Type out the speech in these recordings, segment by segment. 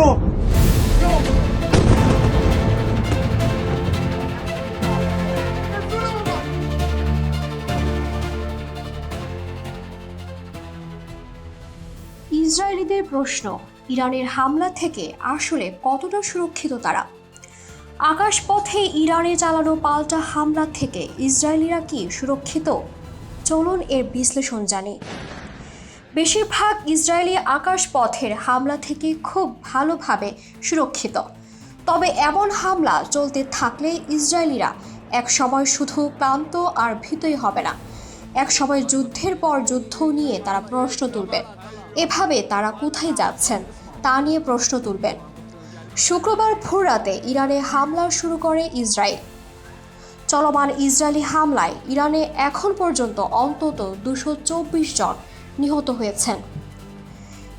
go! ইসরায়েলিদের প্রশ্ন, ইরানের হামলা থেকে আসলে কতটা সুরক্ষিত তারা আকাশপথে ইরানে চালানো পাল্টা হামলা থেকে ইসরায়েলিরা কি সুরক্ষিত চলুন এর বিশ্লেষণ জানি বেশিরভাগ ইসরায়েলি আকাশপথের হামলা থেকে খুব ভালোভাবে সুরক্ষিত। তবে এমন হামলা চলতে থাকলে ইসরায়েলিরা এক সময় শুধু ক্লান্ত আর ভীতই হবে না। এক সময় যুদ্ধের পর যুদ্ধ নিয়ে তারা প্রশ্ন তুলবেন এভাবে তারা কোথায় যাচ্ছেন তা নিয়ে প্রশ্ন তুলবেন। শুক্রবার ভোর রাতে ইরানে হামলা শুরু করে ইসরায়েল। চলমান ইসরায়েলি হামলায় ইরানে এখন পর্যন্ত অন্তত দুশো জন নিহত হয়েছেন।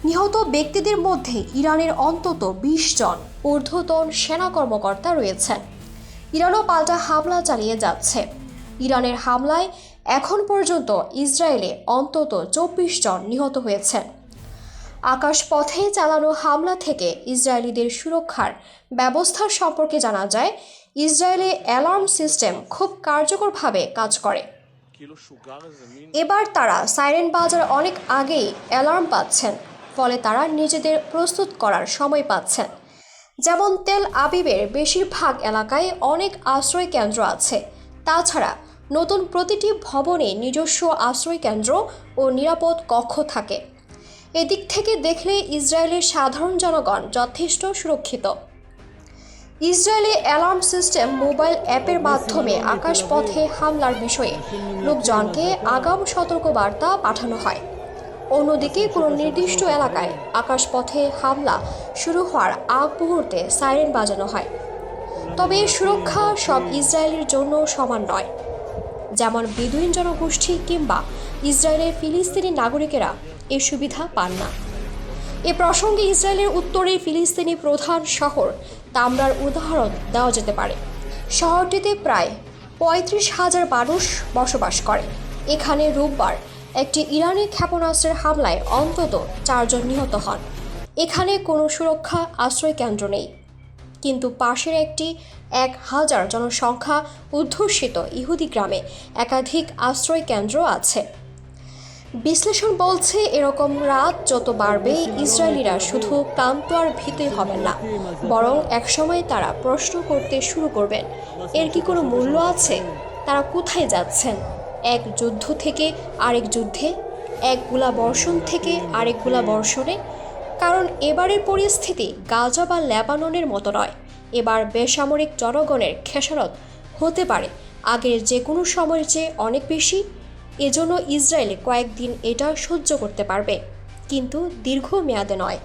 নিহত ব্যক্তিদের মধ্যে ইরানের অন্তত বিশ জন ঊর্ধ্বতন সেনা কর্মকর্তা রয়েছেন। ইরানও পাল্টা হামলা চালিয়ে যাচ্ছে। ইরানের হামলায় এখন পর্যন্ত ইসরায়েলে অন্তত চব্বিশ জন নিহত হয়েছেন। আকাশপথে চালানো হামলা থেকে ইসরায়েলিদের সুরক্ষার ব্যবস্থা সম্পর্কে জানা যায়, ইসরায়েলে অ্যালার্ম সিস্টেম খুব কার্যকরভাবে কাজ করে। এবার তারা সাইরেন বাজার অনেক আগেই অ্যালার্ম পাচ্ছেন, ফলে তারা নিজেদের প্রস্তুত করার সময় পাচ্ছেন। যেমন তেল আবিবের বেশিরভাগ এলাকায় অনেক আশ্রয় কেন্দ্র আছে। তাছাড়া নতুন প্রতিটি ভবনে নিজস্ব আশ্রয় কেন্দ্র ও নিরাপদ কক্ষ থাকে। এদিক থেকে দেখলে ইসরায়েলের সাধারণ জনগণ যথেষ্ট সুরক্ষিত। ইসরায়েলি অ্যালার্ম সিস্টেম মোবাইল অ্যাপের মাধ্যমে আকাশপথে হামলার বিষয়ে লোকজনকে আগাম সতর্কবার্তা পাঠানো হয়। অন্যদিকে কোনো নির্দিষ্ট এলাকায় আকাশপথে হামলা শুরু হওয়ার আগ মুহূর্তে সাইরেন বাজানো হয়। তবে সুরক্ষা সব ইসরায়েলের জন্য সমান নয়। যেমন বেদুইন জনগোষ্ঠী কিংবা ইসরায়েলের ফিলিস্তিনি নাগরিকেরা এ সুবিধা পান না। এ প্রসঙ্গে ইসরায়েলের উত্তরে ফিলিস্তিনি প্রধান শহর তামরার উদাহরণ দেওয়া যেতে পারে। শহরটিতে প্রায় পঁয়ত্রিশ হাজার মানুষ বসবাস করে। এখানে রোববার একটি ইরানি ক্ষেপণাস্ত্রের হামলায় অন্তত চারজন নিহত হন। এখানে কোনো সুরক্ষা আশ্রয় কেন্দ্র নেই। কিন্তু পাশের একটি এক হাজার জনসংখ্যা অধ্যুষিত ইহুদি গ্রামে একাধিক আশ্রয় কেন্দ্র আছে। বিশ্লেষণ বলছে, এরকম রাত যত বাড়বে, ইসরায়েলিরা শুধু ক্লান্ত আর ভীতই হবেন না, বরং একসময় তারা প্রশ্ন করতে শুরু করবেন। এর কি কোনো মূল্য আছে? তারা কোথায় যাচ্ছেন? এক যুদ্ধ থেকে আরেক যুদ্ধে? এক গোলা বর্ষণ থেকে আরেক গোলা বর্ষণে কারণ এবারের পরিস্থিতি গাজা বা লেবাননের মতো নয়। এবার বেসামরিক জনগণের খেসারত হতে পারে। আগের যে কোনো সময়ের চেয়ে অনেক বেশি এজন্য ইসরায়েল কয়েকদিন এটা সহ্য করতে পারবে কিন্তু দীর্ঘ মেয়াদে নয়।